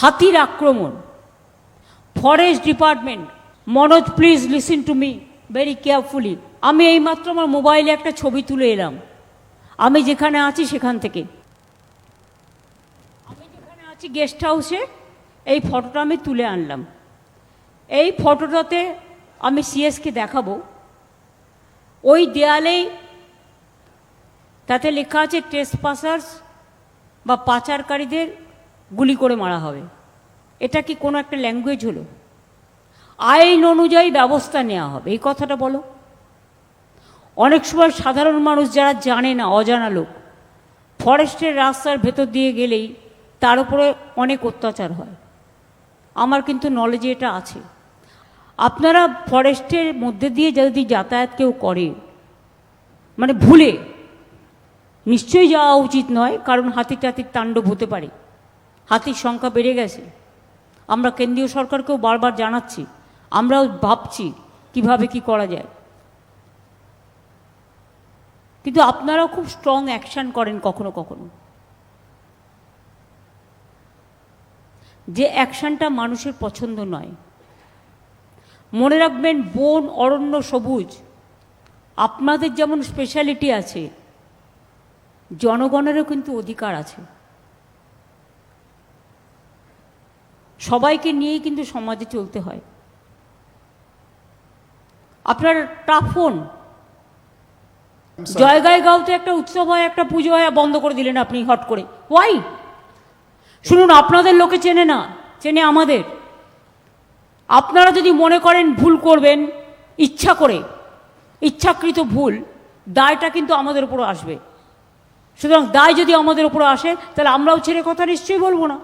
হাতির আক্রমণ। Forest department Manoj please listen to me very carefully আমি এইমাত্র আমার মোবাইলে একটা ছবি তুলে এলাম। আমি যেখানে আছি সেখান থেকে। আমি যেখানে আছি গেস্ট হাউসে এই ফটোটা আমি তুলে আনলাম। এই ফটোটাতে আমি সিএসকে দেখাবো। ওই দেয়ালেই তাতে লেখা আছে টেস্ট পাসার্স বা পাচারকারীদের গুলি করে মারা হবে। এটা কি কোনো একটা ল্যাঙ্গুয়েজ হলো? আইন অনুযায়ী ব্যবস্থা নেওয়া হবে, এই কথাটা বলো। অনেক সময় সাধারণ মানুষ যারা জানে না, অজানা লোক, ফরেস্টের রাস্তার ভেতর দিয়ে গেলেই তার উপরে অনেক অত্যাচার হয়। আমার কিন্তু নলেজে এটা আছে। আপনারা ফরেস্টের মধ্যে দিয়ে যদি যাতায়াত কেউ করে মানে ভুলে, নিশ্চয়ই যাওয়া উচিত নয়, কারণ হাতি টাতির তাণ্ডব হতে পারে। হাতির সংখ্যা বেড়ে গেছে। আমরা কেন্দ্রীয় সরকারকেও বারবার জানাচ্ছি, আমরাও ভাবছি কীভাবে কি করা যায়। কিন্তু আপনারাও খুব স্ট্রং অ্যাকশন করেন কখনো কখনো। যে অ্যাকশনটা মানুষের পছন্দ নয়। মনে রাখবেন, বন, অরণ্য, সবুজ, আপনাদের যেমন স্পেশালিটি আছে, জনগণেরও কিন্তু অধিকার আছে। সবাইকে নিয়েই কিন্তু সমাজে চলতে হয়। আপনার টাফন জয়গায় গাঁওতে একটা উৎসব হয় একটা পুজো হয় বন্ধ করে দিলেন আপনি হট করে। ওয়াই শুনুন আপনাদের লোকে চেনে না চেনে আমাদের। আপনারা যদি মনে করেন ভুল করবেন ইচ্ছা করে ইচ্ছাকৃত ভুল দায়টা কিন্তু আমাদের উপর আসবে। সুতরাং দায় যদি আমাদের উপর আসে তাহলে আমরাও ছেড়ে কথা নিশ্চয়ই বলব না।